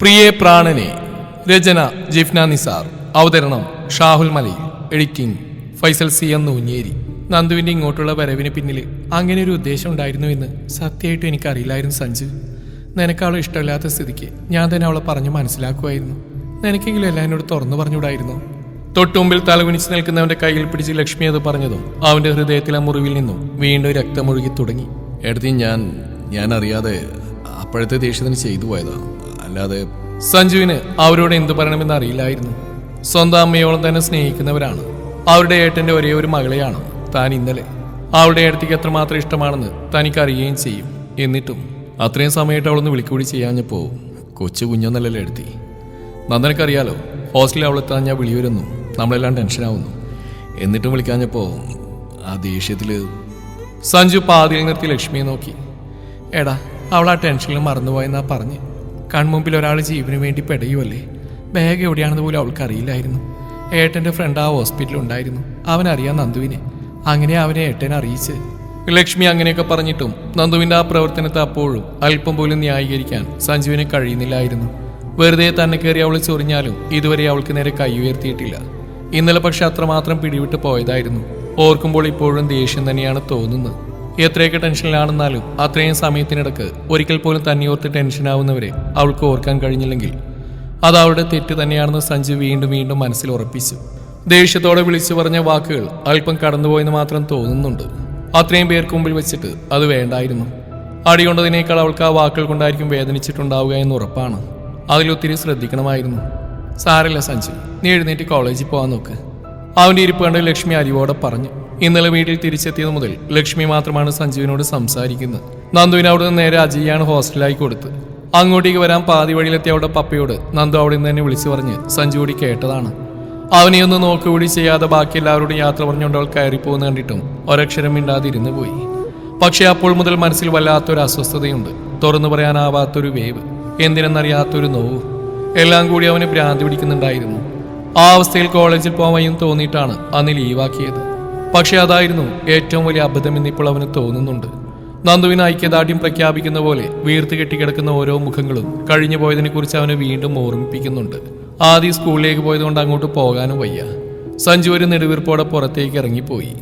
പ്രിയേ പ്രാണനെ രചന ജിഫ്ന നിസാർ. അവതരണം Shahul Malayil editing Faisal C M Noonjeri. നന്ദുവിന്റെ ഇങ്ങോട്ടുള്ള വരവിന് പിന്നിൽ അങ്ങനെ ഒരു ഉദ്ദേശം ഉണ്ടായിരുന്നു എന്ന് സത്യമായിട്ടും എനിക്കറിയില്ലായിരുന്നു സഞ്ജു. നിനക്കവളെ ഇഷ്ടമില്ലാത്ത സ്ഥിതിക്ക് ഞാൻ തന്നെ അവളെ പറഞ്ഞ് മനസ്സിലാക്കുമായിരുന്നു. നിനക്കെങ്കിലും എന്നോട് തുറന്നു പറഞ്ഞുകൂടായിരുന്നു? തൊട്ടുമുമ്പിൽ തലകുനിച്ച് നിൽക്കുന്നവന്റെ കയ്യിൽ പിടിച്ച് ലക്ഷ്മി അത് പറഞ്ഞതും അവന്റെ ഹൃദയത്തിലെ മുറിവിൽ നിന്നും വീണ്ടും രക്തമൊഴുകി തുടങ്ങി. എടുത്തി ഞാൻ ഞാൻ അറിയാതെ അപ്പോഴത്തെ ദേഷ്യത്തിന് ചെയ്തു പോയതാ. അല്ലാതെ സഞ്ജുവിന് അവരോട് എന്തു പറയണമെന്ന് അറിയില്ലായിരുന്നു. സ്വന്തം അമ്മയോളം തന്നെ സ്നേഹിക്കുന്നവരാണ്. അവരുടെ ഏട്ടന്റെ ഒരേ ഒരു മകളെയാണ് താൻ ഇന്നലെ. അവളുടെ ഏട്ടത്തിക്ക് എത്രമാത്രം ഇഷ്ടമാണെന്ന് തനിക്ക് അറിയുകയും ചെയ്യും. എന്നിട്ടും അത്രയും സമയമായിട്ട് അവളൊന്ന് വിളിക്കൂടി ചെയ്യാഞ്ഞപ്പോ കൊച്ചു കുഞ്ഞൊന്നല്ലല്ലോ എടുത്തി. നന്ദനക്കറിയാലോ ഹോസ്റ്റലിൽ അവളെത്താൻ ഞാൻ വിളി വരുന്നു നമ്മളെല്ലാം ടെൻഷനാവുന്നു. എന്നിട്ടും വിളിക്കാഞ്ഞപ്പോ ആ ദേഷ്യത്തിൽ സഞ്ജു പാതിയിൽ നിർത്തി ലക്ഷ്മിയെ നോക്കി. എടാ അവൾ ആ ടെൻഷനിൽ മറന്നുപോയെന്നാ പറഞ്ഞ്. കൺമുമ്പിൽ ഒരാൾ ജീവന് വേണ്ടി പെടയുമല്ലേ ബാഗ് എവിടെയാണെന്ന് പോലും അവൾക്ക് അറിയില്ലായിരുന്നു. ഏട്ടന്റെ ഫ്രണ്ട് ആ ഹോസ്പിറ്റലിൽ ഉണ്ടായിരുന്നു. അവനറിയാം നന്ദുവിനെ. അങ്ങനെ അവനെ ഏട്ടനെ അറിയിച്ച്. ലക്ഷ്മി അങ്ങനെയൊക്കെ പറഞ്ഞിട്ടും നന്ദുവിന്റെ ആ പ്രവർത്തനത്തെ അപ്പോഴും അല്പം പോലും ന്യായീകരിക്കാൻ സഞ്ജുവിന് കഴിയുന്നില്ലായിരുന്നു. വെറുതെ തന്നെ കയറി അവൾ ചൊറിഞ്ഞാലും ഇതുവരെ അവൾക്ക് നേരെ കൈ ഉയർത്തിയിട്ടില്ല. ഇന്നലെ പക്ഷെ അത്രമാത്രം പിടിവിട്ട് പോയതായിരുന്നു. ഓർക്കുമ്പോൾ ഇപ്പോഴും ദേഷ്യം തന്നെയാണ് തോന്നുന്നത്. എത്രയൊക്കെ ടെൻഷനിലാണെന്നാലും അത്രയും സമയത്തിനിടക്ക് ഒരിക്കൽ പോലും തന്നെയോർത്ത് ടെൻഷനാവുന്നവരെ അവൾക്ക് ഓർക്കാൻ കഴിഞ്ഞില്ലെങ്കിൽ അത് അവളുടെ തെറ്റ് തന്നെയാണെന്ന് സഞ്ജു വീണ്ടും വീണ്ടും മനസ്സിൽ ഉറപ്പിച്ചു. ദേഷ്യത്തോടെ വിളിച്ചു പറഞ്ഞ വാക്കുകൾ അല്പം കടന്നുപോയെന്ന് മാത്രം തോന്നുന്നുണ്ട്. അത്രയും പേർക്ക് മുമ്പിൽ വെച്ചിട്ട് അത് വേണ്ടായിരുന്നു. അടികൊണ്ടതിനേക്കാൾ അവൾക്ക് ആ വാക്കുകൾ കൊണ്ടായിരിക്കും വേദനിച്ചിട്ടുണ്ടാവുക എന്ന് ഉറപ്പാണ്. അതിലൊത്തിരി ശ്രദ്ധിക്കണമായിരുന്നു. സാരല്ല സഞ്ജു നീ എഴുന്നേറ്റ് കോളേജിൽ പോകാൻ നോക്ക്. അവന്റെ ഇരിപ്പ് കണ്ട് ലക്ഷ്മി അരിവോടെ പറഞ്ഞു. ഇന്നലെ വീട്ടിൽ തിരിച്ചെത്തിയത് മുതൽ ലക്ഷ്മി മാത്രമാണ് സഞ്ജീവിനോട് സംസാരിക്കുന്നത്. നന്ദുവിന് അവിടെ നിന്ന് നേരെ അജയ്യാണ് ഹോസ്റ്റലായി കൊടുത്ത്. അങ്ങോട്ടേക്ക് വരാൻ പാതി വഴിയിലെത്തിയ അവിടെ പപ്പയോട് നന്ദു അവിടെ നിന്ന് തന്നെ വിളിച്ചു പറഞ്ഞ് സഞ്ജു കൂടി കേട്ടതാണ്. അവനെ ഒന്ന് നോക്കുകൂടി ചെയ്യാതെ ബാക്കി എല്ലാവരോടും യാത്ര പറഞ്ഞുകൊണ്ട് അവൾ കയറിപ്പോകുന്ന കണ്ടിട്ടും ഒരക്ഷരം മിണ്ടാതെ ഇരുന്നു പോയി. പക്ഷേ അപ്പോൾ മുതൽ മനസ്സിൽ വല്ലാത്തൊരു അസ്വസ്ഥതയുണ്ട്. തുറന്നു പറയാനാവാത്തൊരു വേവ്. എന്തിനെന്നറിയാത്തൊരു നോവ്. എല്ലാം കൂടി അവന് ഭ്രാന്തി പിടിക്കുന്നുണ്ടായിരുന്നു. ആ അവസ്ഥയിൽ കോളേജിൽ വയ്യും തോന്നിയിട്ടാണ് അന്ന് ലീവാക്കിയത്. പക്ഷെ അതായിരുന്നു ഏറ്റവും വലിയ അബദ്ധമെന്ന് ഇപ്പോൾ അവന് തോന്നുന്നുണ്ട്. നന്ദുവിന് ഐക്യദാർഢ്യം പ്രഖ്യാപിക്കുന്ന പോലെ വീർത്ത് കെട്ടിക്കിടക്കുന്ന ഓരോ മുഖങ്ങളും കഴിഞ്ഞു പോയതിനെ കുറിച്ച് അവനെ വീണ്ടും ഓർമ്മിപ്പിക്കുന്നുണ്ട്. ആദ്യം സ്കൂളിലേക്ക് പോയതുകൊണ്ട് അങ്ങോട്ട് പോകാനും വയ്യ. സഞ്ജു ഒരു നെടുവീർപ്പോടെ പുറത്തേക്ക് ഇറങ്ങിപ്പോയി.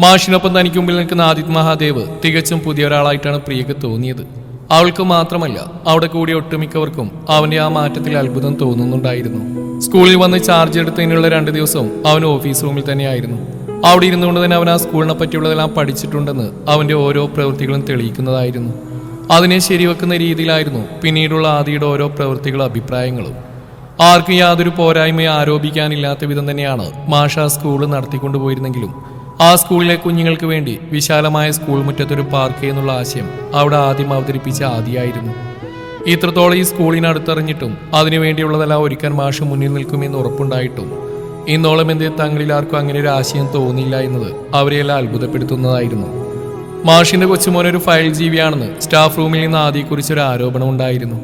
മാഷിനൊപ്പം തനിക്ക് മുമ്പിൽ നിൽക്കുന്ന ആദിത്യ മഹാദേവ് തികച്ചും പുതിയ ഒരാളായിട്ടാണ് പ്രിയക്ക് തോന്നിയത്. അവൾക്ക് മാത്രമല്ല അവിടെ കൂടി ഒട്ടുമിക്കവർക്കും അവന്റെ ആ മാറ്റത്തിൽ അത്ഭുതം തോന്നുന്നുണ്ടായിരുന്നു. സ്കൂളിൽ വന്ന് ചാർജ് എടുത്തതിനുള്ള രണ്ട് ദിവസവും അവൻ ഓഫീസ് റൂമിൽ തന്നെയായിരുന്നു. അവിടെ ഇരുന്നുകൊണ്ട് തന്നെ അവൻ ആ സ്കൂളിനെ പറ്റിയുള്ളതെല്ലാം പഠിച്ചിട്ടുണ്ടെന്ന് അവന്റെ ഓരോ പ്രവൃത്തികളും തെളിയിക്കുന്നതായിരുന്നു. അതിനെ ശരിവെക്കുന്ന രീതിയിലായിരുന്നു പിന്നീടുള്ള ആദിയുടെ ഓരോ പ്രവൃത്തികളും അഭിപ്രായങ്ങളും. ആർക്കും യാതൊരു പോരായ്മയും ആരോപിക്കാനില്ലാത്ത വിധം തന്നെയാണ് മാഷ സ്കൂൾ നടത്തിക്കൊണ്ടുപോയിരുന്നെങ്കിലും ആ സ്കൂളിലെ കുഞ്ഞുങ്ങൾക്ക് വേണ്ടി വിശാലമായ സ്കൂൾ മുറ്റത്തൊരു പാർക്ക് എന്നുള്ള ആശയം അവിടെ ആദ്യം അവതരിപ്പിച്ച ആദിയായിരുന്നു. ഇത്രത്തോളം ഈ സ്കൂളിനടുത്തറിഞ്ഞിട്ടും അതിനുവേണ്ടിയുള്ളതെല്ലാം ഒരുക്കാൻ മാഷ് മുന്നിൽ നിൽക്കുമെന്ന് ഉറപ്പുണ്ടായിട്ടും ഇന്നോളം എന്തേ തങ്ങളിൽ ആർക്കും അങ്ങനെ ഒരു ആശയം തോന്നിയില്ല എന്നത് അവരെയെല്ലാം അത്ഭുതപ്പെടുത്തുന്നതായിരുന്നു. മാഷിന്റെ കൊച്ചുമോൻ ഒരു ഫയൽ ജീവിയാണെന്ന് സ്റ്റാഫ് റൂമിൽ നിന്ന് ആദ്യം കുറിച്ചൊരു ആരോപണം ഉണ്ടായിരുന്നു.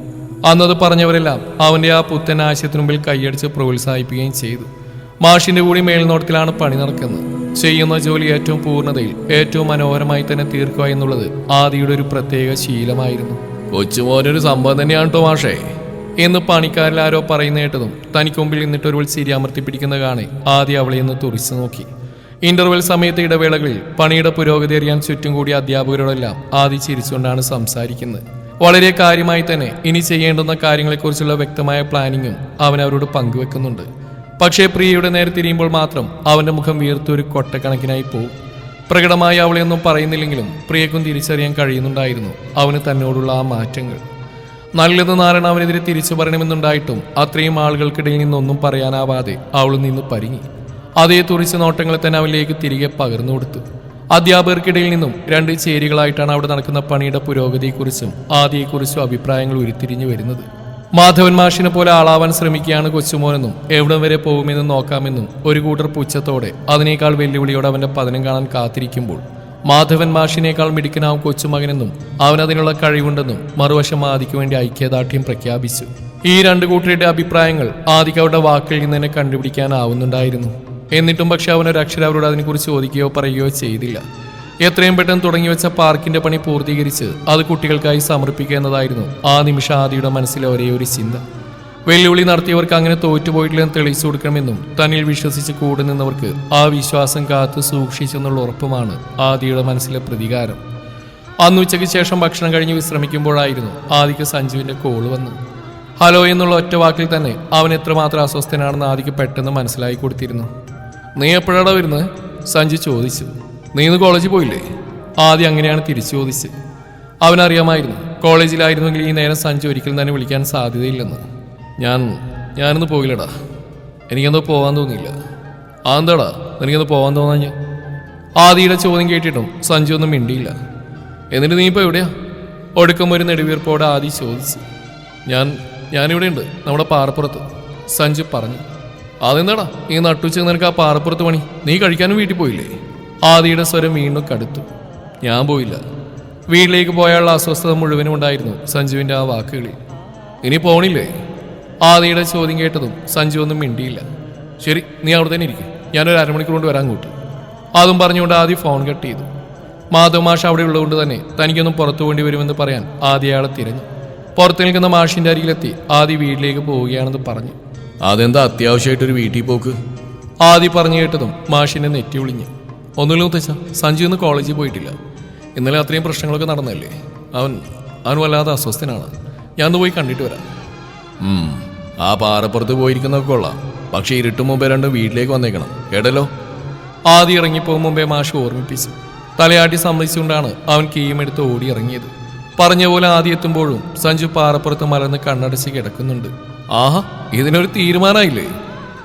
അന്നത് പറഞ്ഞവരെല്ലാം അവന്റെ ആ പുത്തൻ ആശയത്തിനു മുമ്പിൽ കൈയടിച്ച് പ്രോത്സാഹിപ്പിക്കുകയും ചെയ്തു. മാഷിന്റെ കൂടി മേൽനോട്ടത്തിലാണ് പണി നടക്കുന്നത്. ചെയ്യുന്ന ജോലി ഏറ്റവും പൂർണതയിൽ ഏറ്റവും മനോഹരമായി തന്നെ തീർക്കുക എന്നുള്ളത് ആദിയുടെ ഒരു പ്രത്യേക ശീലമായിരുന്നു. കൊച്ചുമോനൊരു സംഭവം തന്നെയാണ് കേട്ടോ മാഷേ. എന്ന് പണിക്കാരിൽ ആരോ പറയുന്ന കേട്ടതും തനിക്ക് മുമ്പിൽ നിന്നിട്ട് ഒരു ചിരി അമർത്തി പിടിക്കുന്ന കാണെ ആദ്യം അവളെ ഒന്ന് തുറിച്ചു നോക്കി. ഇന്റർവെൽ സമയത്തെ ഇടവേളകളിൽ പണിയുടെ പുരോഗതി അറിയാൻ ചുറ്റും കൂടിയ അധ്യാപകരോടെല്ലാം ആദ്യം ചിരിച്ചുകൊണ്ടാണ് സംസാരിക്കുന്നത്. വളരെ കാര്യമായി തന്നെ ഇനി ചെയ്യേണ്ടുന്ന കാര്യങ്ങളെക്കുറിച്ചുള്ള വ്യക്തമായ പ്ലാനിങ്ങും അവൻ അവരോട് പങ്കുവെക്കുന്നുണ്ട്. പക്ഷേ പ്രിയയുടെ നേരെ തിരിയുമ്പോൾ മാത്രം അവന്റെ മുഖം വീർത്തൊരു കൊട്ടക്കണക്കിനായി പോകും പ്രകടമായി അവളെയൊന്നും പറയുന്നില്ലെങ്കിലും പ്രിയക്കും തിരിച്ചറിയാൻ കഴിയുന്നുണ്ടായിരുന്നു അവന് തന്നോടുള്ള ആ മാറ്റങ്ങൾ. നല്ലത് നാരായണ അവനെതിരെ തിരിച്ചു പറയണമെന്നുണ്ടായിട്ടും അത്രയും ആളുകൾക്കിടയിൽ നിന്നൊന്നും പറയാനാവാതെ അവൾ നിന്ന് പരിങ്ങി. അതേ തുറിച്ച നോട്ടങ്ങളെ തന്നെ അവനിലേക്ക് തിരികെ പകർന്നു കൊടുത്തു. അധ്യാപകർക്കിടയിൽ നിന്നും രണ്ട് ചേരികളായിട്ടാണ് അവിടെ നടക്കുന്ന പണിയുടെ പുരോഗതിയെക്കുറിച്ചും ആദിയെക്കുറിച്ചും അഭിപ്രായങ്ങൾ ഉരുത്തിരിഞ്ഞു വരുന്നത്. മാധവൻ മാഷിനെ പോലെ ആളാവാൻ ശ്രമിക്കുകയാണ് കൊച്ചുമോനെന്നും എവിടം വരെ പോകുമെന്നും നോക്കാമെന്നും ഒരു കൂട്ടർ പുച്ഛത്തോടെ അതിനേക്കാൾ വെല്ലുവിളിയോടെ അവന്റെ പതനം കാണാൻ കാത്തിരിക്കുമ്പോൾ മാധവൻ മാഷിനേക്കാൾ മിടുക്കനാവും കൊച്ചുമകനെന്നും അവനതിനുള്ള കഴിവുണ്ടെന്നും മറുവശം ആദിക്ക് വേണ്ടി ഐക്യദാർഢ്യം പ്രഖ്യാപിച്ചു. ഈ രണ്ട് കൂട്ടരുടെ അഭിപ്രായങ്ങൾ ആദിക്ക് അവരുടെ വാക്കിൽ നിന്ന് തന്നെ കണ്ടുപിടിക്കാനാവുന്നുണ്ടായിരുന്നു. എന്നിട്ടും പക്ഷെ അവനൊരു അവരോട് അതിനെക്കുറിച്ച് ചോദിക്കുകയോ പറയുകയോ ചെയ്തില്ല. എത്രയും പെട്ടെന്ന് തുടങ്ങി വെച്ച പാർക്കിന്റെ പണി പൂർത്തീകരിച്ച് അത് കുട്ടികൾക്കായി സമർപ്പിക്കുക എന്നതായിരുന്നു ആ നിമിഷം ആദിയുടെ മനസ്സിലെ ഒരേ ഒരു ചിന്ത. വെല്ലുവിളി നടത്തിയവർക്ക് അങ്ങനെ തോറ്റുപോയിട്ടില്ലെന്ന് തെളിയിച്ചു കൊടുക്കണമെന്നും തന്നിൽ വിശ്വസിച്ച് കൂടെ നിന്നവർക്ക് ആ വിശ്വാസം കാത്തു സൂക്ഷിച്ചെന്നുള്ള ഉറപ്പുമാണ് ആദിയുടെ മനസ്സിലെ പ്രതികാരം. അന്ന് ഉച്ചയ്ക്ക് ശേഷം ഭക്ഷണം കഴിഞ്ഞ് വിശ്രമിക്കുമ്പോഴായിരുന്നു ആദിക്ക് സഞ്ജുവിന്റെ കോൾ വന്നു. ഹലോ എന്നുള്ള ഒറ്റ വാക്കിൽ തന്നെ അവൻ എത്രമാത്രം അസ്വസ്ഥനാണെന്ന് ആദിക്ക് പെട്ടെന്ന് മനസ്സിലായി കൊടുത്തിരുന്നു. നീ എപ്പോഴാണ് വരുന്നത് സഞ്ജു ചോദിച്ചു. നീ ഇന്ന് കോളേജിൽ പോയില്ലേ? ആദി അങ്ങനെയാണ് തിരിച്ചു ചോദിച്ചത്. അവനറിയാമായിരുന്നു കോളേജിലായിരുന്നെങ്കിൽ ഈ നേരം സഞ്ജു ഒരിക്കലും തന്നെ വിളിക്കാൻ സാധ്യതയില്ലെന്ന്. ഞാൻ ഞാനൊന്ന് പോയില്ലടാ എനിക്കെന്തോ പോകാൻ തോന്നിയില്ല. അതെന്താടാ എനിക്കെന്തോ പോകാൻ തോന്നാഞ്ഞ? ആദിയുടെ ചോദ്യം കേട്ടിട്ടും സഞ്ജു ഒന്നും മിണ്ടിയില്ല. എന്നിട്ട് നീ ഇപ്പോൾ എവിടെയാ? ഒടുക്കം ഒരു നെടുവീർപ്പോടെ ആദി ചോദിച്ചു. ഞാൻ ഞാനിവിടെ ഉണ്ട് നമ്മുടെ പാറപ്പുറത്ത്. സഞ്ജു പറഞ്ഞു. അതെന്താടാ? ഈ നട്ടുച്ച നിനക്ക് ആ പാറപ്പുറത്ത് പണി? നീ കഴിക്കാനും വീട്ടിൽ പോയില്ലേ? ആദിയുടെ സ്വരം വീണ്ടും കടുത്തു. ഞാൻ പോയില്ല. വീട്ടിലേക്ക് പോയാലുള്ള അസ്വസ്ഥത മുഴുവനും ഉണ്ടായിരുന്നു സഞ്ജുവിന്റെ ആ വാക്കുകളിൽ. ഇനി പോണില്ലേ? ആദിയുടെ ചോദ്യം കേട്ടതും സഞ്ജു ഒന്നും മിണ്ടിയില്ല. ശരി നീ അവിടെ തന്നെ ഇരിക്കും. ഞാനൊരു അരമണിക്കൂർ കൊണ്ട് വരാൻ അങ്ങോട്ട് അതും പറഞ്ഞുകൊണ്ട് ആദ്യം ഫോൺ കട്ട് ചെയ്തു. മാധവ് മാഷ് അവിടെ ഉള്ളതുകൊണ്ട് തന്നെ തനിക്കൊന്നും പുറത്തു പോകേണ്ടി വരുമെന്ന് പറയാൻ ആദ്യ അയാളെ തിരഞ്ഞു. പുറത്ത് നിൽക്കുന്ന മാഷിന്റെ അരികിലെത്തി ആദ്യ വീട്ടിലേക്ക് പോവുകയാണെന്ന് പറഞ്ഞു. അതെന്താ അത്യാവശ്യമായിട്ടൊരു വീട്ടിൽ പോക്ക്? ആദ്യ പറഞ്ഞു കേട്ടതും മാഷിനെ നെറ്റി ഒളിഞ്ഞു ഒന്നുമില്ല മുത്തച്ഛ സഞ്ജു ഇന്ന് കോളേജിൽ പോയിട്ടില്ല. ഇന്നലെ അത്രയും പ്രശ്നങ്ങളൊക്കെ നടന്നല്ലേ? അവൻ അവൻ വല്ലാതെ അസ്വസ്ഥനാണ്. ഞാൻ പോയി കണ്ടിട്ട് വരാം. ആ പാറപ്പുറത്ത് പോയിരിക്കുന്നൊക്കെ കൊള്ളാം. പക്ഷേ ഇരുട്ടു മുമ്പേ രണ്ടും വീട്ടിലേക്ക് വന്നേക്കണം. കേട്ടല്ലോ? ആദ്യം ഇറങ്ങിപ്പോകും മുമ്പേ മാഷ് ഓർമ്മിപ്പിച്ചു. തലയാട്ടി സമ്മതിച്ചുകൊണ്ടാണ് അവൻ കീയും എടുത്ത് ഓടി ഇറങ്ങിയത്. പറഞ്ഞ പോലെ ആദ്യം എത്തുമ്പോഴും സഞ്ജു പാറപ്പുറത്ത് മലർന്ന് കണ്ണടച്ച് കിടക്കുന്നുണ്ട്. ആഹാ ഇതിനൊരു തീരുമാനമായില്ലേ?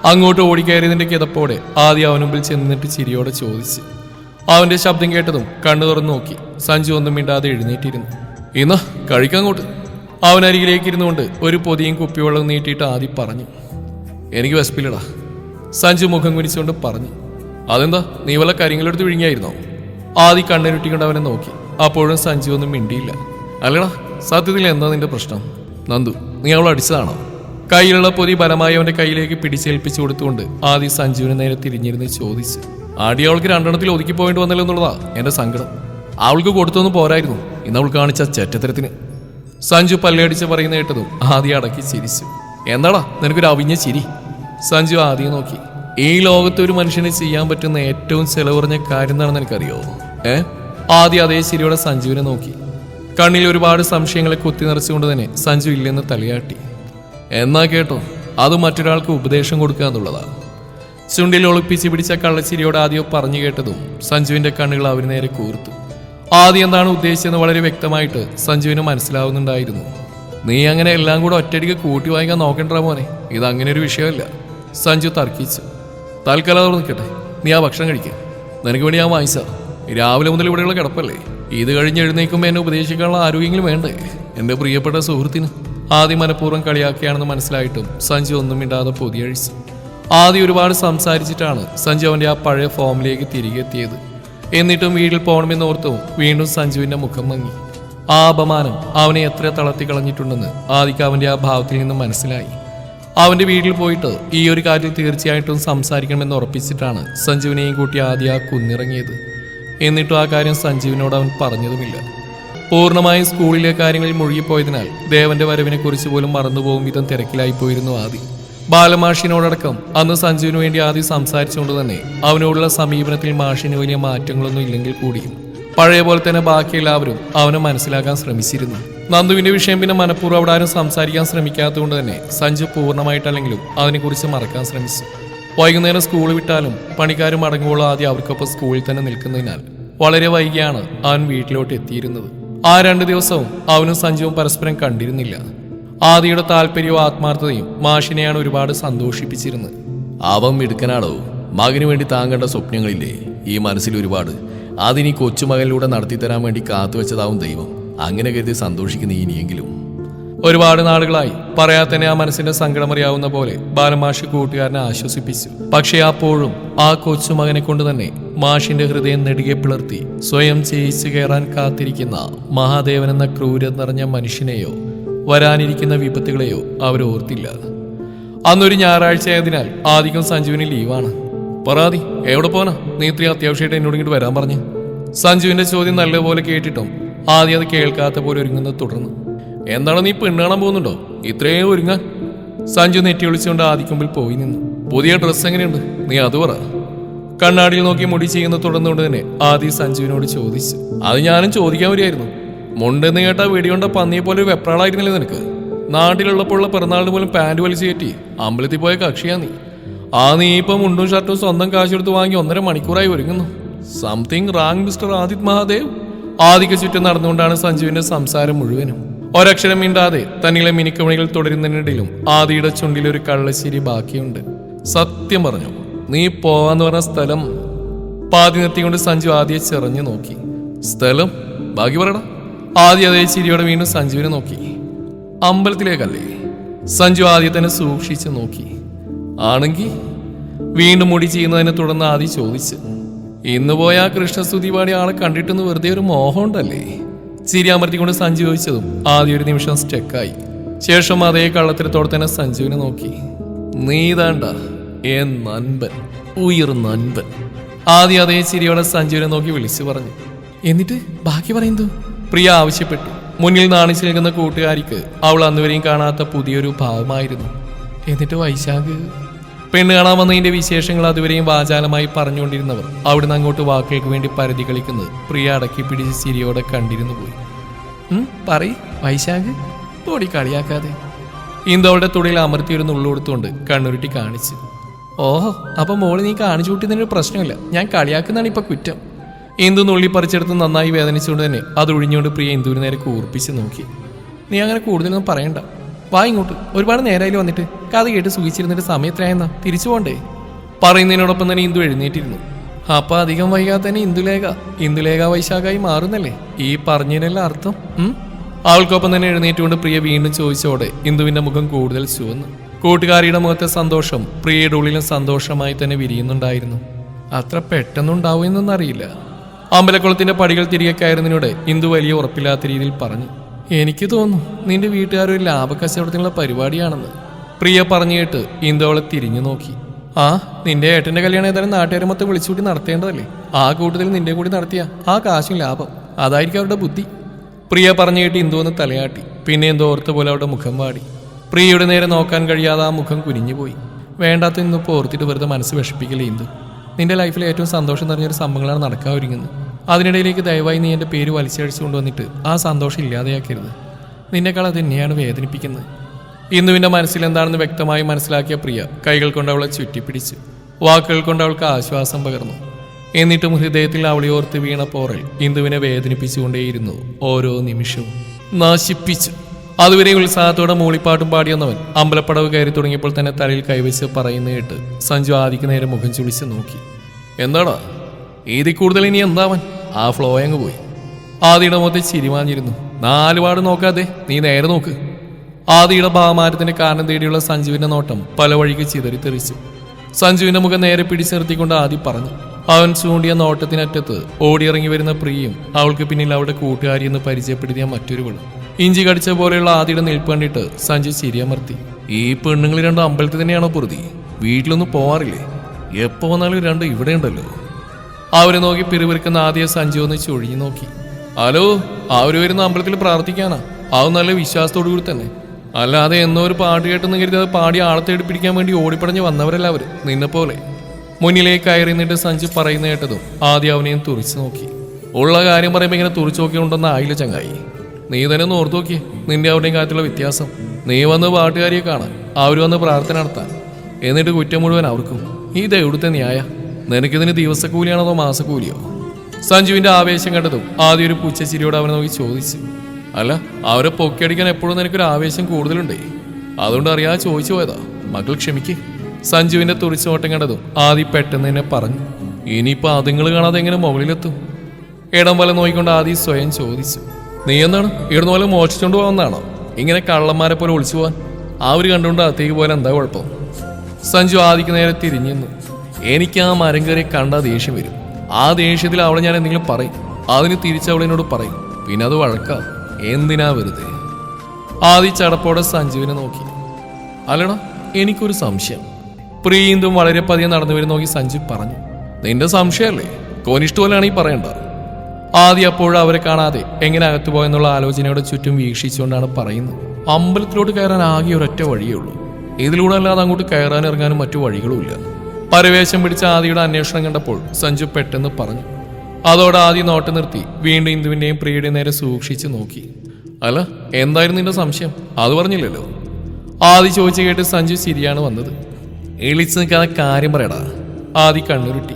അങ്ങോട്ട് ഓടിക്കയറിയതിന്റെ കിതപ്പോടെ ആദ്യം അവൻ മുമ്പിൽ ചെന്നിട്ട് ചിരിയോടെ ചോദിച്ച്. അവന്റെ ശബ്ദം കേട്ടതും കണ്ണു തുറന്നു നോക്കി സഞ്ജു ഒന്നും മിണ്ടാതെ എഴുന്നേറ്റിരുന്നു. ഇന്ന് കഴിക്കങ്ങോട്ട് അവൻ അരികിലേക്ക് ഇരുന്നുകൊണ്ട് ഒരു പൊതിയും കുപ്പിവെള്ളം നീട്ടിയിട്ട് ആദ്യം പറഞ്ഞു. എനിക്ക് വിശപ്പില്ലടാ. സഞ്ജു മുഖം കുനിച്ചുകൊണ്ട് പറഞ്ഞു. അതെന്താ? നീ വല്ല കരിങ്ങളെടുത്ത് വിഴുങ്ങിയായിരുന്നോ? ആദ്യം കണ്ണുരുട്ടിക്കൊണ്ട് അവനെ നോക്കി. അപ്പോഴും സഞ്ജു ഒന്നും മിണ്ടിയില്ല. അല്ലടാ സത്യത്തിൽ എന്താ നിന്റെ പ്രശ്നം? നന്ദു നീ അവൾ അടിച്ചതാണോ? കയ്യിലുള്ള പൊതി ബലമായി അവന്റെ കയ്യിലേക്ക് പിടിച്ചേൽപ്പിച്ചു കൊടുത്തുകൊണ്ട് ആദ്യ സഞ്ജുവിനെ നേരെ തിരിഞ്ഞിരുന്ന് ചോദിച്ചു. ആടി അവൾക്ക് രണ്ടെണ്ണത്തിൽ ഒതുക്കി പോയിട്ട് വന്നല്ലോ എന്നുള്ളതാ എന്റെ സങ്കടം. അവൾക്ക് കൊടുത്തൊന്നും പോരായിരുന്നു. ഇന്ന് അവൾ കാണിച്ച ചെറ്റത്തരത്തിന്. സഞ്ജു പല്ലടിച്ച് പറയുന്ന കേട്ടതും ആദ്യം അടക്കി ചിരിച്ചു. എന്താടാ? നിനക്കൊരു അവിഞ്ഞ ചിരി. സഞ്ജു ആദ്യം നോക്കി. ഈ ലോകത്ത് ഒരു മനുഷ്യന് ചെയ്യാൻ പറ്റുന്ന ഏറ്റവും ചെലവുറഞ്ഞ കാര്യം എന്താണെന്ന് എനിക്കറിയോ? ഏ? ആദ്യം അതേ ചിരിയോടെ സഞ്ജുവിനെ നോക്കി. കണ്ണിൽ ഒരുപാട് സംശയങ്ങളെ കുത്തി നിറച്ചുകൊണ്ട് തന്നെ സഞ്ജു ഇല്ലെന്ന് തലയാട്ടി. എന്നാ കേട്ടോ? അത് മറ്റൊരാൾക്ക് ഉപദേശം കൊടുക്കുക എന്നുള്ളതാണ് ചുണ്ടിൽ ഒളിപ്പിച്ച് പിടിച്ച കള്ളച്ചിരിയോട് ആദ്യം പറഞ്ഞു കേട്ടതും സഞ്ജുവിന്റെ കണ്ണുകൾ അവർ നേരെ കൂർത്തു. ആദ്യം എന്താണ് ഉദ്ദേശിച്ചതെന്ന് വളരെ വ്യക്തമായിട്ട് സഞ്ജുവിന് മനസ്സിലാവുന്നുണ്ടായിരുന്നു. നീ അങ്ങനെ എല്ലാം കൂടെ ഒറ്റയടിക്ക് കൂട്ടി വാങ്ങിക്കാൻ നോക്കണ്ട മോനെ. ഇത് അങ്ങനെ ഒരു വിഷയമല്ല. സഞ്ജു തർക്കിച്ചു. തൽക്കാലം അവിടെ നിൽക്കട്ടെ. നീ ആ ഭക്ഷണം കഴിക്കുക നിനക്ക് വേണ്ടി ഞാൻ വാങ്ങിച്ചാ രാവിലെ മുതൽ ഇവിടെയുള്ള കിടപ്പല്ലേ. ഇത് കഴിഞ്ഞ് എഴുന്നേക്കുമ്പോൾ എന്നെ ഉപദേശിക്കാനുള്ള ആരോഗ്യമെങ്കിലും വേണ്ടേ? എന്റെ പ്രിയപ്പെട്ട സുഹൃത്തിന് ആദ്യം മനഃപൂർവം കളിയാക്കിയാണെന്ന് മനസ്സിലായിട്ടും സഞ്ജു ഒന്നും മിണ്ടാതെ പൊതിയഴിച്ചു. ആദ്യം ഒരുപാട് സംസാരിച്ചിട്ടാണ് സഞ്ജു അവന്റെ ആ പഴയ ഫോമിലേക്ക് തിരികെ എത്തിയത്. എന്നിട്ടും വീട്ടിൽ പോകണമെന്ന് ഓർത്തു വീണ്ടും സഞ്ജുവിന്റെ മുഖം മങ്ങി. ആ അപമാനം അവനെ എത്ര തളർത്തി കളഞ്ഞിട്ടുണ്ടെന്ന് ആദിക്ക് അവന്റെ ആ ഭാവത്തിൽ നിന്ന് മനസ്സിലായി. അവന്റെ വീട്ടിൽ പോയിട്ട് ഈ ഒരു കാര്യം തീർച്ചയായിട്ടും സംസാരിക്കണമെന്ന് ഉറപ്പിച്ചിട്ടാണ് സഞ്ജുവിനെയും കൂട്ടി ആദ്യ കുന്നിറങ്ങിയത്. എന്നിട്ടും ആ കാര്യം സഞ്ജീവിനോട് അവൻ പറഞ്ഞതുമില്ല. പൂർണമായും സ്കൂളിലെ കാര്യങ്ങളിൽ മുഴുകിപ്പോയതിനാൽ ദേവന്റെ വരവിനെ കുറിച്ച് പോലും മറന്നുപോകും വിധം തിരക്കിലായി പോയിരുന്നു ആദി. ബാലമാഷിനോടടക്കം അന്ന് സഞ്ജുവിന് വേണ്ടി ആദ്യം സംസാരിച്ചുകൊണ്ട് തന്നെ അവനോടുള്ള സമീപനത്തിൽ മാഷിന് വലിയ മാറ്റങ്ങളൊന്നും ഇല്ലെങ്കിൽ കൂടിയും. പഴയ പോലെ തന്നെ ബാക്കി എല്ലാവരും അവനെ മനസ്സിലാക്കാൻ ശ്രമിച്ചിരുന്നു. നന്ദുവിന്റെ വിഷയം പിന്നെ മനഃപൂർവം അവിടെ ആരും സംസാരിക്കാൻ ശ്രമിക്കാത്തതുകൊണ്ട് തന്നെ സഞ്ജു പൂർണമായിട്ടല്ലെങ്കിലും അതിനെക്കുറിച്ച് മറക്കാൻ ശ്രമിച്ചു. വൈകുന്നേരം സ്കൂൾ വിട്ടാലും പണിക്കാരും മടങ്ങുമ്പോൾ ആദ്യം അവർക്കൊപ്പം സ്കൂളിൽ തന്നെ നിൽക്കുന്നതിനാൽ വളരെ വൈകിയാണ് അവൻ വീട്ടിലോട്ട് എത്തിയിരുന്നത്. ആ രണ്ട് ദിവസവും അവനും സഞ്ജുവും പരസ്പരം കണ്ടിരുന്നില്ല. ആദിയുടെ താല്പര്യവും ആത്മാർത്ഥതയും മാഷിനെയാണ് ഒരുപാട് സന്തോഷിപ്പിച്ചിരുന്നത്. അവൻ മിടുക്കനാണോ? മകന് വേണ്ടി താങ്കേണ്ട സ്വപ്നങ്ങളില്ലേ? ഈ മനസ്സിൽ ഒരുപാട്. അതിനി കൊച്ചുമകനിലൂടെ നടത്തിത്തരാൻ വേണ്ടി കാത്തുവെച്ചതാവും ദൈവം. അങ്ങനെ കരുതി സന്തോഷിക്കുന്ന ഇനിയെങ്കിലും. ഒരുപാട് നാളുകളായി പറയാതെ തന്നെ ആ മനസ്സിന്റെ സങ്കടമറിയാവുന്ന പോലെ ബാലമാഷി കൂട്ടുകാരനെ ആശ്വസിപ്പിച്ചു. പക്ഷേ അപ്പോഴും ആ കൊച്ചുമകനെ കൊണ്ട് തന്നെ മാഷിന്റെ ഹൃദയം നെടുകെ പിളർത്തി സ്വയം ചേച്ചു കയറാൻ കാത്തിരിക്കുന്ന മഹാദേവൻ എന്ന ക്രൂരം നിറഞ്ഞ മനുഷ്യനെയോ വരാനിരിക്കുന്ന വിപത്തുകളെയോ അവർ ഓർത്തില്ല. അന്നൊരു ഞായറാഴ്ച ആയതിനാൽ ആദിക്കും സഞ്ജുവിന് ലീവാണ്. പറാതി എവിടെ പോനാ നീ ഇത്രയും അത്യാവശ്യമായിട്ട് എന്നോട് ഇങ്ങോട്ട് വരാൻ പറഞ്ഞു. സഞ്ജുവിന്റെ ചോദ്യം നല്ലപോലെ കേട്ടിട്ടും ആദ്യം അത് കേൾക്കാത്ത പോലെ ഒരുങ്ങുന്നത് തുടർന്നു. എന്താണ് നീ പെണ്ണ് കാണാൻ പോകുന്നുണ്ടോ? ഇത്രയും ഒരുങ്ങാൻ. സഞ്ജു നെറ്റി ഒളിച്ചുകൊണ്ട് ആദിക്കുമ്പിൽ പോയി നിന്നു. പുതിയ ഡ്രസ്സ് എങ്ങനെയുണ്ട്? നീ അത് പറ. കണ്ണാടിയിൽ നോക്കി മുടി ചെയ്യുന്ന തുടർന്നുകൊണ്ട് തന്നെ ആദി സഞ്ജുവിനോട് ചോദിച്ചു. അത് ഞാനും ചോദിക്കാൻ വരികയായിരുന്നു. മുണ്ടെന്ന് കേട്ട വെടികൊണ്ട പന്നിയെ പോലെ വെപ്രാളായിരുന്നില്ലേ നിനക്ക്? നാട്ടിലുള്ളപ്പോഴുള്ള പിറന്നാളിന് പോലും പാന്റ് വലിച്ചു കയറ്റി അമ്പലത്തിൽ പോയ കക്ഷിയാ നീ. ആ നീ ഇപ്പൊ മുണ്ടും ഷർട്ടും സ്വന്തം കാശെടുത്ത് വാങ്ങി ഒന്നര മണിക്കൂറായി ഒരുങ്ങുന്നു. Something wrong mister Adith Mahadev? ആദിക്ക് ചുറ്റും നടന്നുകൊണ്ടാണ് സഞ്ജുവിന്റെ സംസാരം മുഴുവനും. ഒരക്ഷരം മിണ്ടാതെ തന്നിലെ മിനിക്കമണികൾ തുടരുന്നതിനിടയിലും ആദിയുടെ ചുണ്ടിൽ ഒരു കള്ളശ്ശേരി ബാക്കിയുണ്ട്. സത്യം പറഞ്ഞു നീ പോവാന്ന് പറഞ്ഞ സ്ഥലം പാതി നിർത്തിക്കൊണ്ട് സഞ്ജു ആദിയെ ചെറഞ്ഞു നോക്കി. സ്ഥലം? ബാക്കി പറയടാ. ആദ്യം അതേ ചിരിയോടെ വീണ്ടും സഞ്ജുവിനെ നോക്കി. അമ്പലത്തിലേക്കല്ലേ? സഞ്ജു ആദ്യം തന്നെ സൂക്ഷിച്ച് നോക്കി. ആണെങ്കിൽ വീണ്ടും മുടി ചെയ്യുന്നതിനെ തുടർന്ന് ആദ്യം ചോദിച്ച്. ഇന്ന് പോയ ആ കൃഷ്ണസ്തുതി പാടി ആളെ കണ്ടിട്ടെന്ന് വെറുതെ ഒരു മോഹം ഉണ്ടല്ലേ ചിരി അമർത്തിക്കൊണ്ട് സഞ്ജു ചോദിച്ചതും ആദ്യം ഒരു നിമിഷം സ്റ്റെക്കായി. ശേഷം അതേ കള്ളത്തിരത്തോടെ തന്നെ സഞ്ജുവിനെ നോക്കി. നീതാണ്ട ഏ നൻപൻ ഉയർ നൻപൻ. ആദ്യം അതേ ചിരിയോടെ സഞ്ജുവിനെ നോക്കി വിളിച്ചു പറഞ്ഞു. എന്നിട്ട് ബാക്കി പറയുന്നു പ്രിയ ആവശ്യപ്പെട്ടു. മുന്നിൽ നാണിച്ചു നിൽക്കുന്ന കൂട്ടുകാരിക്ക് അവൾ അന്നുവരെയും കാണാത്ത പുതിയൊരു ഭാവമായിരുന്നു. എന്നിട്ട് വൈശാഖ്? പെണ്ണ് കാണാൻ വന്നതിന്റെ വിശേഷങ്ങൾ അതുവരെയും വാചാലമായി പറഞ്ഞുകൊണ്ടിരുന്നവർ അവിടുന്ന് അങ്ങോട്ട് വാക്കേക്ക് വേണ്ടി പരതി കളിക്കുന്നത് പ്രിയ അടക്കി പിടിച്ച് ചിരിയോടെ കണ്ടിരുന്നു പോയി. പറയ് വൈശാഖ് തോടി കളിയാക്കാതെ. ഇന്ദവളുടെ തുടയിൽ അമർത്തി ഒരു നുള്ളുകൊടുത്തുകൊണ്ട് കണ്ണുരുട്ടി കാണിച്ചു. ഓഹോ അപ്പൊ മോൾ നീ കാണിച്ചു കൂട്ടിയതിനൊരു പ്രശ്നമില്ല. ഞാൻ കളിയാക്കുന്നതാണ് ഇപ്പൊ കുറ്റം. ഇന്ദു നുള്ളി പറിച്ചെടുത്ത് നന്നായി വേദനിച്ചുകൊണ്ട് തന്നെ അത് ഒഴിഞ്ഞുകൊണ്ട് പ്രിയ ഇന്ദുവിന് നേരെ കൂർപ്പിച്ച് നോക്കി. നീ അങ്ങനെ കൂടുതലൊന്നും പറയണ്ട. വാ ഇങ്ങോട്ട്. ഒരുപാട് നേരമായി വന്നിട്ട്. കഥ കേട്ട് സുഖിച്ചിരുന്നിട്ട് സമയത്രയായെന്നാ തിരിച്ചു പോണ്ടേ? പറയുന്നതിനോടൊപ്പം തന്നെ ഇന്ദു എഴുന്നേറ്റിരുന്നു. അപ്പൊ അധികം വൈകാതെ തന്നെ ഇന്ദുലേഖ ഇന്ദുലേഖ വൈശാഖായി മാറുന്നല്ലേ? ഈ പറഞ്ഞതിനെല്ലാം അർത്ഥം? അവൾക്കൊപ്പം തന്നെ എഴുന്നേറ്റുകൊണ്ട് പ്രിയ വീണ്ടും ചോദിച്ചോടെ ഇന്ദുവിന്റെ മുഖം കൂടുതൽ ചുവന്നു. കൂട്ടുകാരിയുടെ മുഖത്തെ സന്തോഷം പ്രിയയുടെ ഉള്ളിലും സന്തോഷമായി തന്നെ വിരിയുന്നുണ്ടായിരുന്നു. അത്ര പെട്ടെന്നുണ്ടാവുമെന്നറിയില്ല അമ്പലക്കുളത്തിന്റെ പടികൾ തിരികെ കയറുന്നതിനോട് ഇന്ദു വലിയ ഉറപ്പില്ലാത്ത രീതിയിൽ പറഞ്ഞു എനിക്ക് തോന്നുന്നു നിന്റെ വീട്ടുകാർ ഒരു ലാഭക്കച്ചവടത്തിനുള്ള പരിപാടിയാണെന്ന്. പ്രിയ പറഞ്ഞു കേട്ട് ഇന്ദു അവളെ തിരിഞ്ഞു നോക്കി. ആ നിന്റെ ഏട്ടന്റെ കല്യാണം ഏതായാലും നാട്ടുകാരെ മൊത്തം വിളിച്ചുകൂട്ടി നടത്തേണ്ടതല്ലേ? ആ കൂട്ടത്തിൽ നിന്റെ കൂടി നടത്തിയ ആ കാശും ലാഭം അതായിരിക്കും അവരുടെ ബുദ്ധി. പ്രിയ പറഞ്ഞു കേട്ട് ഇന്ദു ഒന്ന് തലയാട്ടി. പിന്നെ എന്തോ ഓർത്ത പോലെ അവരുടെ മുഖം വാടി. പ്രിയയുടെ നേരെ നോക്കാൻ കഴിയാതെ ആ മുഖം കുനിഞ്ഞുപോയി. വേണ്ടാത്ത ഇന്നിപ്പോൾ ഓർത്തിട്ട് വെറുതെ മനസ്സ് വിഷപ്പിക്കില്ല ഇന്ദു. നിന്റെ ലൈഫിൽ ഏറ്റവും സന്തോഷം നിറഞ്ഞൊരു സംഭവങ്ങളാണ് നടക്കാൻ ഒരുങ്ങുന്നത് അതിനിടയിലേക്ക് ദയവായി നീ എന്റെ പേര് വലിച്ചഴിച്ചു കൊണ്ടുവന്നിട്ട് ആ സന്തോഷം ഇല്ലാതെയാക്കരുത്. നിന്നെക്കാൾ അത് എന്നെയാണ് വേദനിപ്പിക്കുന്നത്. മനസ്സിൽ എന്താണെന്ന് വ്യക്തമായി മനസ്സിലാക്കിയ പ്രിയ കൈകൾ കൊണ്ട് അവളെ ചുറ്റിപ്പിടിച്ച് വാക്കുകൾ കൊണ്ട് അവൾക്ക് ആശ്വാസം പകർന്നു. എന്നിട്ടും ഹൃദയത്തിൽ അവളെ ഓർത്ത് വീണ പോറൽ ഇന്ദുവിനെ വേദനിപ്പിച്ചുകൊണ്ടേയിരുന്നു ഓരോ നിമിഷവും. നശിപ്പിച്ചു. അതുവരെ ഉത്സാഹത്തോടെ മൂളിപ്പാട്ടും പാടിയെന്നവൻ. അമ്പലപ്പടവ് കയറി തുടങ്ങിയപ്പോൾ തന്നെ തലയിൽ കൈവച്ച് പറയുന്ന കേട്ട് സഞ്ജു ആദിക്ക് നേരെ മുഖം ചുളിച്ച് നോക്കി. എന്താടാ? ഇതിൽ കൂടുതൽ ഇനി എന്താവൻ ആ ഫ്ലോ അങ്ങ് പോയി. ആദിയുടെ മുഖത്ത് ചിരിമാഞ്ഞിരുന്നു നാലുപാട് നോക്കാതെ നീ നേരെ നോക്ക്. ആദിയുടെ ഭാവമാരത്തിന്റെ കാരണം തേടിയുള്ള സഞ്ജുവിന്റെ നോട്ടം പല വഴിക്ക് ചിതറിത്തെറിച്ചു സഞ്ജുവിന്റെ മുഖം നേരെ പിടിച്ചു നിർത്തിക്കൊണ്ട് ആദി പറഞ്ഞു. അവൻ ചൂണ്ടിയ നോട്ടത്തിനറ്റത്ത് ഓടിയിറങ്ങി വരുന്ന പ്രിയയും അവൾക്ക് പിന്നിൽ അവളുടെ കൂട്ടുകാരി എന്ന് പരിചയപ്പെടുത്തിയ മറ്റൊരുവളും. ഇഞ്ചി കടിച്ച പോലെയുള്ള ആദിയുടെ നിൽപ്പ് കണ്ടിട്ട് സഞ്ജു ചിരിയമർത്തി ഈ പെണ്ണുങ്ങൾ രണ്ടും അമ്പലത്തിൽ തന്നെയാണോ പൊറുതി? വീട്ടിലൊന്നും പോവാറില്ലേ? എപ്പോ വന്നാലും രണ്ടും ഇവിടെ ഉണ്ടല്ലോ. അവരെ നോക്കി പിറുപിറുക്കുന്ന ആദ്യ സഞ്ജു ഒന്ന് ചൊഴിഞ്ഞു നോക്കി. ഹലോ അവർ വരുന്ന അമ്പലത്തിൽ പ്രാർത്ഥിക്കാനാ. അത് നല്ല വിശ്വാസത്തോടു കൂടി തന്നെ. അല്ലാതെ എന്നോ ഒരു പാട്ട് കേട്ടെന്ന് കരുതി അത് പാടി ആളത്തേടി തേടി പിടിക്കാൻ വേണ്ടി ഓടിപ്പടഞ്ഞ് വന്നവരല്ല അവർ. നിന്നെപ്പോലെ മുന്നിലേക്ക് കയറി നിന്നിട്ട് സഞ്ജു പറയുന്ന കേട്ടതും ആദ്യം അവനെയും തുറിച്ചു നോക്കി. ഉള്ള കാര്യം പറയുമ്പോൾ ഇങ്ങനെ തുറിച്ചു നോക്കിയുണ്ടെന്ന് ആയില്ല ചങ്ങായി. നീ തന്നെ ഒന്ന് ഓർത്തു നോക്കിയേ നിന്റെ അവിടെയും കാര്യത്തിലുള്ള വ്യത്യാസം. നീ വന്ന് പാട്ടുകാരിയെ കാണാൻ അവർ വന്ന് പ്രാർത്ഥന നടത്താൻ. എന്നിട്ട് കുറ്റം മുഴുവൻ അവർക്കും. ഇത് എവിടുത്തെ ന്യായ. നിനക്കിതിന് ദിവസക്കൂലിയാണോ അതോ മാസക്കൂലിയോ? സഞ്ജുവിന്റെ ആവേശം കണ്ടതും ആദ്യം ഒരു പുച്ചച്ചിരിയോട് അവനെ നോക്കി ചോദിച്ചു. അല്ല അവരെ പൊക്കിയടിക്കാൻ എപ്പോഴും നിനക്കൊരു ആവേശം കൂടുതലുണ്ടേ? അതുകൊണ്ട് അറിയാ ചോദിച്ചു പോയതാ. മകൾ ക്ഷമിക്ക്. സഞ്ജുവിന്റെ തുറിച്ചോട്ടം കണ്ടതും ആദ്യം പെട്ടെന്ന് തന്നെ പറഞ്ഞു. ഇനിയിപ്പോ അതുങ്ങൾ കാണാതെ എങ്ങനെ മുകളിലെത്തും? ഇടം പോലെ നോക്കിക്കൊണ്ട് ആദ്യം സ്വയം ചോദിച്ചു. നീ എന്താണ് ഇവിടുന്ന് പോലെ മോഷിച്ചോണ്ട് പോകുന്നതാണോ ഇങ്ങനെ കള്ളന്മാരെ പോലെ ഒളിച്ചു പോവാൻ? അവർ കണ്ടുകൊണ്ട് അകത്തേക്ക് പോലെ എന്താ കുഴപ്പം? സഞ്ജു ആദിക്ക് നേരെ തിരിഞ്ഞു എനിക്ക് ആ മരം കയറി കണ്ട ദേഷ്യം വരും. ആ ദേഷ്യത്തിൽ അവളെ ഞാൻ എന്തെങ്കിലും പറയും. അതിന് തിരിച്ചവളിനോട് പറയും. പിന്നെ അത് വഴക്കാം. എന്തിനാ വെറുതെ? ആദി ചടപ്പോടെ സഞ്ജുവിനെ നോക്കി. അല്ലടാ എനിക്കൊരു സംശയം. പ്രീന്തും വളരെ പതിയെ നടന്നു വരും നോക്കി സഞ്ജു പറഞ്ഞു. നിന്റെ സംശയമല്ലേ? കോനിഷ്ട് പോലെയാണ് ഈ പറയേണ്ടത്. ആദ്യം അപ്പോഴും അവരെ കാണാതെ എങ്ങനെ അകത്തു പോയെന്നുള്ള ആലോചനയോടെ ചുറ്റും വീക്ഷിച്ചുകൊണ്ടാണ് പറയുന്നത്. അമ്പലത്തിലോട്ട് കയറാൻ ആകെ ഒരൊറ്റ വഴിയേ ഉള്ളൂ. ഇതിലൂടെ അല്ലാതെ അങ്ങോട്ട് കയറാൻ ഇറങ്ങാനും മറ്റു വഴികളുമില്ല പരവേശം പിടിച്ച ആദിയുടെ അന്വേഷണം കണ്ടപ്പോൾ സഞ്ജു പെട്ടെന്ന് പറഞ്ഞു. അതോടെ ആദ്യം നോട്ട് നിർത്തി വീണ്ടും ഇന്ദുവിന്റെയും പ്രിയയുടെയും നേരെ സൂക്ഷിച്ച് നോക്കി. അല്ല എന്തായിരുന്നു നിന്റെ സംശയം? അത് പറഞ്ഞില്ലല്ലോ. ആദി ചോദിച്ചു കേട്ട് സഞ്ജു ശരിയാണ് വന്നത്. എളിച്ച് നിൽക്കാതെ കാര്യം പറയടാ. ആദി കണ്ണുരുട്ടി.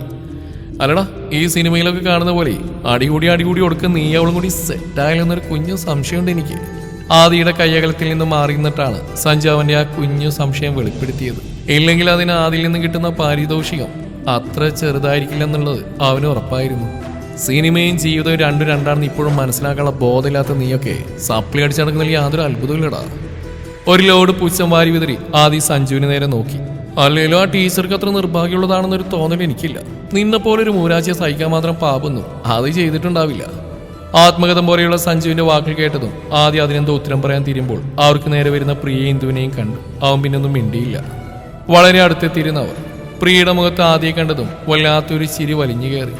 അല്ലടാ ഈ സിനിമയിലൊക്കെ കാണുന്ന പോലെ അടികൂടി അടികൂടി കൊടുക്കുക നീ അവളും കൂടി സെറ്റായാലെന്നൊരു കുഞ്ഞു സംശയമുണ്ട് എനിക്ക്. ആദിയുടെ കയ്യകലത്തിൽ നിന്ന് മാറി നിന്നിട്ടാണ് ആ കുഞ്ഞു സംശയം വെളിപ്പെടുത്തിയത്. ഇല്ലെങ്കിൽ അതിന് ആദിയിൽ നിന്ന് കിട്ടുന്ന പാരിതോഷികം അത്ര ചെറുതായിരിക്കില്ലെന്നുള്ളത് അവന് ഉറപ്പായിരുന്നു. സിനിമയും ജീവിതവും രണ്ടും രണ്ടാണെന്ന് ഇപ്പോഴും മനസ്സിലാക്കാനുള്ള ബോധമില്ലാത്ത നീയൊക്കെ സപ്ലി അടിച്ചു നടക്കുന്നതിൽ യാതൊരു അത്ഭുതമില്ലടാ ഒരു ലോഡ് പുച്ഛം വാരി വിതറി ആദി സഞ്ജുവിന് നേരെ നോക്കി. അല്ലെങ്കിലും ആ ടീച്ചർക്ക് അത്ര നിർഭാഗ്യമുള്ളതാണെന്നൊരു തോന്നൽ എനിക്കില്ല. നിന്നെ പോലെ ഒരു മൂരാശയെ സഹിക്കാൻ മാത്രം പാപുന്നു അത് ചെയ്തിട്ടുണ്ടാവില്ല. ആത്മകഥം പോലെയുള്ള സഞ്ജുവിന്റെ വാക്കുകൾ കേട്ടതും ആദ്യം അതിനെന്തോ ഉത്തരം പറയാൻ തീരുമ്പോൾ അവർക്ക് നേരെ വരുന്ന പ്രിയ ഇന്ദുവിനെയും കണ്ടു. അവൻ പിന്നൊന്നും മിണ്ടിയില്ല. വളരെ അടുത്തെത്തിയിരുന്ന അവർ പ്രിയയുടെ മുഖത്ത് ആദ്യം കണ്ടതും വല്ലാത്തൊരു ചിരി വലിഞ്ഞു കയറി.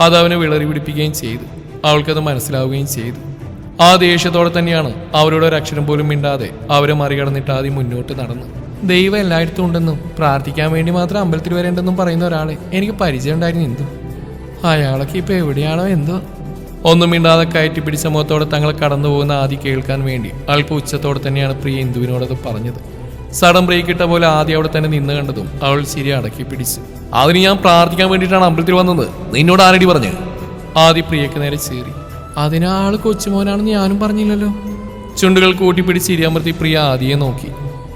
അത് അവനെ വിളറി പിടിപ്പിക്കുകയും ചെയ്തു. അവൾക്കത് മനസ്സിലാവുകയും ചെയ്തു. ആ ദേഷ്യത്തോടെ തന്നെയാണ് അവരോട് ഒരു അക്ഷരം പോലും മിണ്ടാതെ അവരെ മറികടന്നിട്ട് ആദ്യം മുന്നോട്ട് നടന്നു ദൈവം എല്ലായിടത്തും ഉണ്ടെന്നും പ്രാർത്ഥിക്കാൻ വേണ്ടി മാത്രം അമ്പലത്തിൽ വരേണ്ടെന്നും പറയുന്ന ഒരാളെ എനിക്ക് പരിചയം ഉണ്ടായിരുന്നു അയാളൊക്കെ ഇപ്പൊ എവിടെയാണോ എന്തോ? ഒന്നും മിണ്ടാതെ കയറ്റി പിടിച്ച മുഖത്തോടെ തങ്ങളെ കടന്നു പോകുന്ന ആദ്യം കേൾക്കാൻ വേണ്ടി അല്പ ഉച്ചത്തോടെ തന്നെയാണ് പ്രിയ ഇന്ദുവിനോടത് പറഞ്ഞത്. സഡൻ ബ്രേക്ക് ഇട്ട പോലെ ആദ്യം അവിടെ തന്നെ നിന്ന് കണ്ടതും അവൾ ശരി അടക്കി പിടിച്ചു. അതിന് ഞാൻ പ്രാർത്ഥിക്കാൻ വേണ്ടിയിട്ടാണ് അമ്പലത്തിൽ വന്നത്. നിന്നോട് ആരടി പറഞ്ഞു? ആദ്യ പ്രിയക്ക് നേരെ ചേറി. അതിനാൾ കൊച്ചുമോനാണെന്ന് ഞാനും പറഞ്ഞില്ലല്ലോ. ചുണ്ടുകൾ കൂട്ടിപ്പിടിച്ച് ഇരിയാമ്പത്തി പ്രിയ ആദിയെ നോക്കി.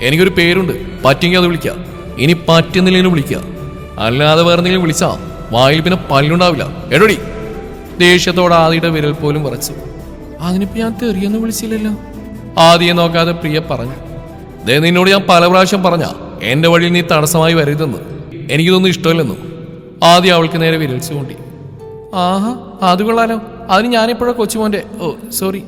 എനിക്കൊരു പേരുണ്ട്. പറ്റുമെങ്കിൽ അത് വിളിക്കാം. ഇനി പറ്റുന്നില്ലെങ്കിലും വിളിക്കാം. അല്ലാതെ വേറെ എന്തെങ്കിലും വിളിച്ചാ വായിൽ പിന്നെ പല്ലുണ്ടാവില്ല. എടോടി. ദേഷ്യത്തോടെ ആദിയുടെ വിരൽ പോലും വിറച്ചു. അതിനിപ്പോ ഞാൻ തെറിയെന്ന് വിളിച്ചില്ലല്ലോ. ആദിയെ നോക്കാതെ പ്രിയ പറഞ്ഞു. ദേ നിന്നോട് ഞാൻ പല പ്രാവശ്യം പറഞ്ഞ എന്റെ വഴിയിൽ നീ തടസ്സമായി വരരുതെന്ന്. എനിക്കിതൊന്നും ഇഷ്ടമല്ലെന്നു. ആദ്യം അവൾക്ക് നേരെ വിരൽ ചൂണ്ടി. ആഹാ അത് കൊള്ളാലോ. അതിന് ഞാനിപ്പോഴാണ് കൊച്ചുമോന്റെ ഓ സോറി.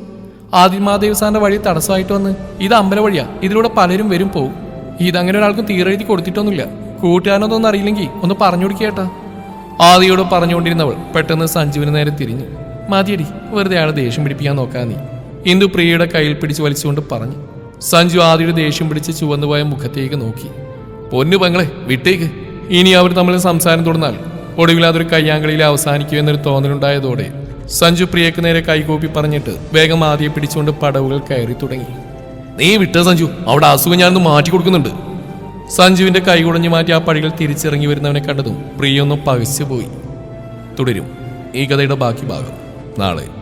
ആദിമാദേവ് സാറിന്റെ വഴി തടസ്സമായിട്ട് വന്ന് ഇത് അമ്പല വഴിയാ. ഇതിലൂടെ പലരും വരും പോവും. ഇതങ്ങനെ ഒരാൾക്കും തീരെഴുതി കൊടുത്തിട്ടൊന്നുമില്ല. കൂട്ടുകാരനൊന്നും അറിയില്ലെങ്കിൽ ഒന്ന് പറഞ്ഞു കൊടുക്കേട്ടാ ആദിയോട് പറഞ്ഞുകൊണ്ടിരുന്നവൾ പെട്ടെന്ന് സഞ്ജുവിന് നേരെ തിരിഞ്ഞു. മതിയടി വെറുതെ അയാളെ ദേഷ്യം പിടിപ്പിക്കാൻ നോക്കാൻ നീ. ഇന്ദു പ്രിയയുടെ കയ്യിൽ പിടിച്ച് വലിച്ചുകൊണ്ട് പറഞ്ഞു. സഞ്ജു ആദിയുടെ ദേഷ്യം പിടിച്ച് ചുവന്നുപോയ മുഖത്തേക്ക് നോക്കി. പൊന്നു പെങ്ങളെ വിട്ടേക്ക്. ഇനി അവർ തമ്മിൽ സംസാരം തുടർന്നാൽ ഒടുവിൽ അതൊരു കയ്യാങ്കളിയിൽ അവസാനിക്കുമെന്നൊരു തോന്നലുണ്ടായതോടെ സഞ്ജു പ്രിയക്ക് നേരെ കൈകോപ്പി പറഞ്ഞിട്ട് വേഗം ആദ്യം പിടിച്ചുകൊണ്ട് പടവുകൾ കയറി തുടങ്ങി. നീ വിട്ട സഞ്ജു അവിടെ അസുഖം ഞാനൊന്ന് മാറ്റി കൊടുക്കുന്നുണ്ട്. സഞ്ജുവിന്റെ കൈ കുടഞ്ഞു മാറ്റി ആ പടികൾ തിരിച്ചിറങ്ങി വരുന്നവനെ കണ്ടതും പ്രിയൊന്ന് പകച്ചുപോയി. തുടരും. ഈ കഥയുടെ ബാക്കി ഭാഗം നാളെ.